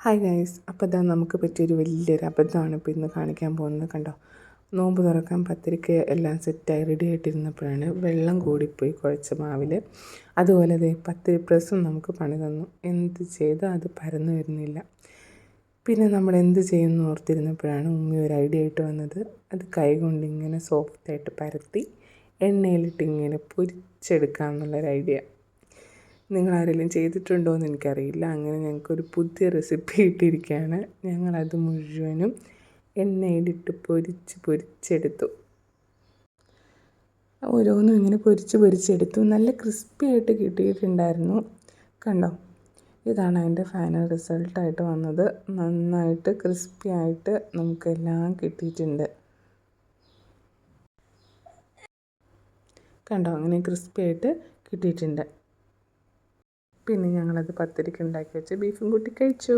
Hi guys അപ്പോൾ ഇതാ നമുക്ക് പറ്റിയൊരു വലിയൊരു അബദ്ധമാണ് ഇപ്പോൾ ഇന്ന് കാണിക്കാൻ പോകുന്നത് കണ്ടോ? നോമ്പ് തുറക്കാൻ പത്തിരിക്ക് എല്ലാം സെറ്റായി റെഡി ആയിട്ടിരുന്നപ്പോഴാണ് വെള്ളം കൂടിപ്പോയി കുഴച്ച മാവിൽ അതുപോലെ ദേ പത്തിരി പ്രസ്സും നമുക്ക് പണി തന്നു. എന്ത് ചെയ്താൽ അത് പരന്നു വരുന്നില്ല. പിന്നെ നമ്മൾ എന്ത് ചെയ്യുമെന്ന് ഓർത്തിരുന്നപ്പോഴാണ് ഉമ്മി ഒരു ഐഡിയ ആയിട്ട് വന്നത്. അത് കൈകൊണ്ട് ഇങ്ങനെ സോഫ്റ്റായിട്ട് പരത്തി എണ്ണയിലിട്ട് ഇങ്ങനെ പൊരിച്ചെടുക്കാം എന്നുള്ളൊരു ഐഡിയ നിങ്ങൾ ആരെങ്കിലും ചെയ്തിട്ടുണ്ടോ എന്ന് എനിക്കറിയില്ല. അങ്ങനെ ഞങ്ങൾക്കൊരു പുതിയ റെസിപ്പി ഇട്ടിരിക്കുകയാണ്. ഞങ്ങളത് മുഴുവനും എണ്ണയിലിട്ട് പൊരിച്ച് പൊരിച്ചെടുത്തു. ഓരോന്നും ഇങ്ങനെ പൊരിച്ച് പൊരിച്ചെടുത്തു. നല്ല ക്രിസ്പി ആയിട്ട് കിട്ടിയിട്ടുണ്ടായിരുന്നു. കണ്ടോ? ഇതാണ് അതിന്റെ ഫൈനൽ റിസൾട്ടായിട്ട് വന്നത്. നന്നായിട്ട് ക്രിസ്പി ആയിട്ട് നമുക്കെല്ലാം കിട്ടിയിട്ടുണ്ട്. കണ്ടോ? അങ്ങനെ ക്രിസ്പി ആയിട്ട് കിട്ടിയിട്ടുണ്ട്. പിന്നെ ഞങ്ങളത് പത്തിരിക്ക് ഉണ്ടാക്കി വെച്ച് ബീഫും കൂട്ടി കഴിച്ചു.